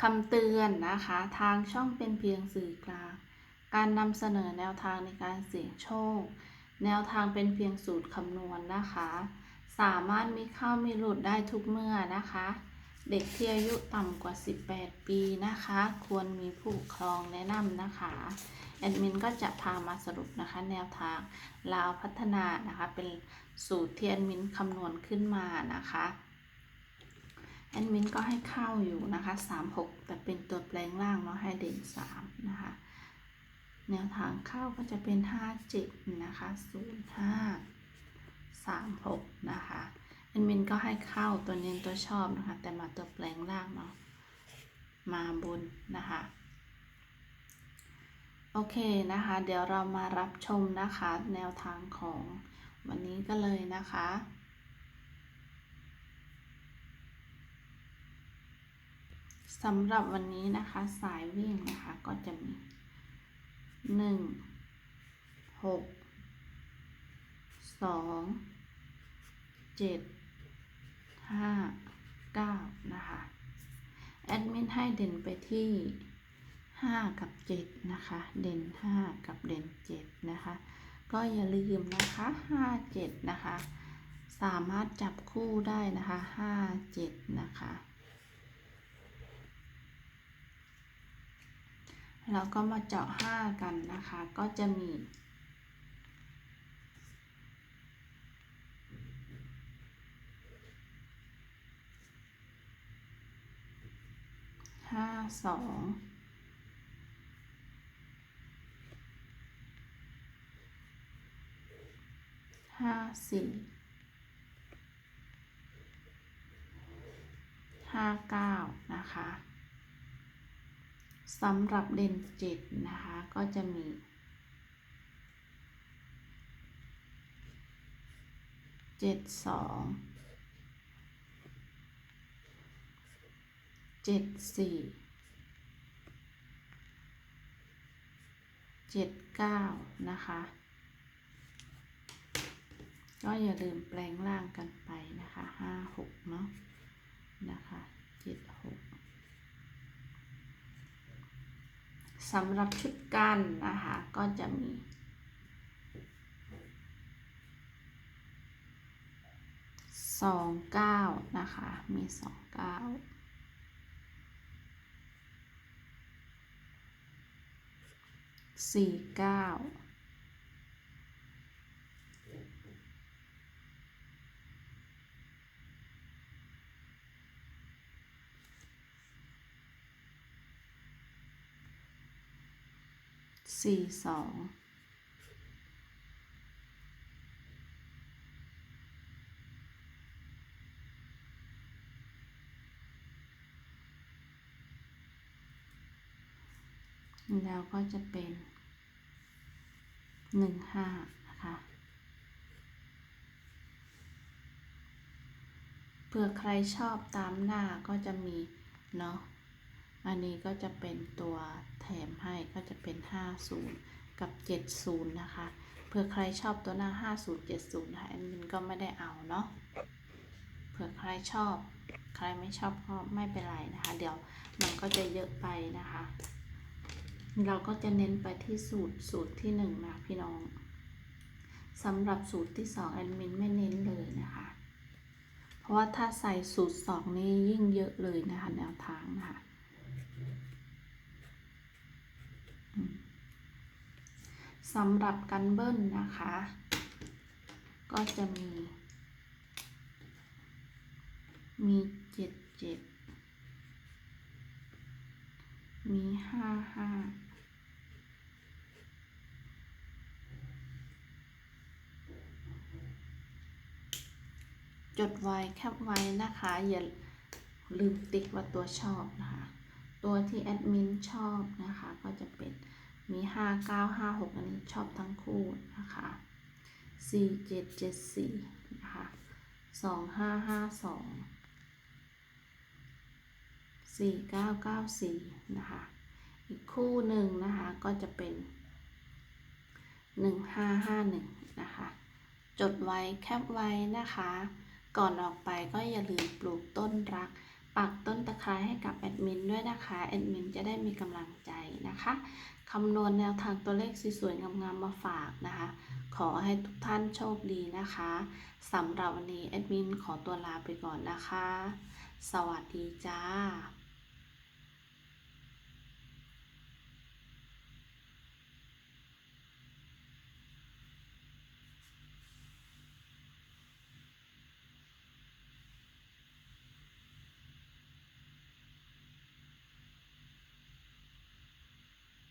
คำเตือนนะคะ ทางช่องเป็นเพียงสื่อกลาง การนำเสนอแนวทางในการเสี่ยงโชค แนวทางเป็นเพียงสูตรคำนวณนะคะ สามารถมีเข้ามีหลุดได้ทุกเมื่อนะคะ เด็กที่อายุต่ำกว่า 18 ปีนะคะ ควรมีผู้ปกครองแนะนำนะคะแอดมินก็จะพามาสรุปนะคะ แนวทางลาวพัฒนานะคะ เป็นสูตรที่แอดมินคำนวณขึ้นมานะคะ แอดมินก็ให้เข้าอยู่นะคะสามหกแต่เป็นตัวแปลงล่างเนาะให้เด่นสามนะคะ แนวทางเข้าก็จะเป็นห้าเจ็ดนะคะศูนย์ห้าสามหกนะคะแอดมินก็ให้เข้าตัวเน้นตัวชอบนะคะ แต่มาตัวแปลงล่างเนาะมาบนนะคะโอเคนะคะ เดี๋ยวเรามารับชมนะคะ แนวทางของวันนี้ก็เลยนะคะ สำหรับวันนี้นะคะ สายวิ่งนะคะก็จะมีหนึ่งหกสองเจ็ดห้าเก้านะคะ แอดมินให้เด่นไปที่ห้ากับเจ็ดนะคะ เด่นห้ากับเด่นเจ็ดนะคะ ก็อย่าลืมนะคะห้าเจ็ดนะคะ สามารถจับคู่ได้นะคะห้าเจ็ดนะคะ แล้วก็มาเจาะห้ากันนะคะ ก็จะมี ห้าสองห้าสี่ห้าเก้านะคะ สำหรับเด่นเจ็ดนะคะ ก็จะมี เจ็ดสองเจ็ดสี่เจ็ดเก้านะคะ ก็อย่าลืมแปลงร่างกันไปนะคะห้าหกเนาะนะคะเจ็ดหก สำหรับชุดกันนะคะ ก็จะมีสองเก้านะคะ มีสองเก้าสี่เก้า สี่สองแล้วก็จะเป็นหนึ่งห้านะคะเผื่อใครชอบตามหน้าก็จะมีเนาะ อันนี้ก็จะเป็นตัวแถมให้ก็จะเป็น 50 กับ 70 นะคะ เผื่อใครชอบตัวหน้า 50 70 นะคะแอดมินก็ไม่ได้เอาเนาะ เผื่อใครชอบ ใครไม่ชอบก็ไม่เป็นไรนะคะ เดี๋ยวมันก็จะเยอะไปนะคะ เราก็จะเน้นไปที่สูตรสูตรที่หนึ่งนะพี่น้องสำหรับสูตรที่สองแอดมินไม่เน้นเลยนะคะ เพราะว่าถ้าใส่สูตรสองนี่ยิ่งเยอะเลยนะคะแนวทางนะคะอืม สำหรับกันเบิ้ลนะคะ ก็จะมี มีเจ็ดเจ็ดมีห้าห้าจดไว้แคปไว้นะคะ อย่าลืมติ๊กว่าตัวชอบนะคะ ตัวที่แอดมินชอบนะคะ ก็จะเป็น มี 5 9 5 6 อันนี้ชอบทั้งคู่นะคะ 4 7 7 4 นะคะ 2 5 5 2 4 9 9 4 นะคะ อีกคู่หนึ่งนะคะก็จะเป็น 1551 นะคะ จดไว้แคปไว้นะคะ ก่อนออกไปก็อย่าลืมปลูกต้นรัก ปักต้นตะไคร้ให้กับแอดมินด้วยนะคะแอดมินจะได้มีกำลังใจนะคะคำนวณแนวทางตัวเลขสวยๆงามๆมาฝากนะคะ ขอให้ทุกท่านโชคดีนะคะสำหรับวันนี้แอดมินขอตัวลาไปก่อนนะคะ สวัสดีจ้า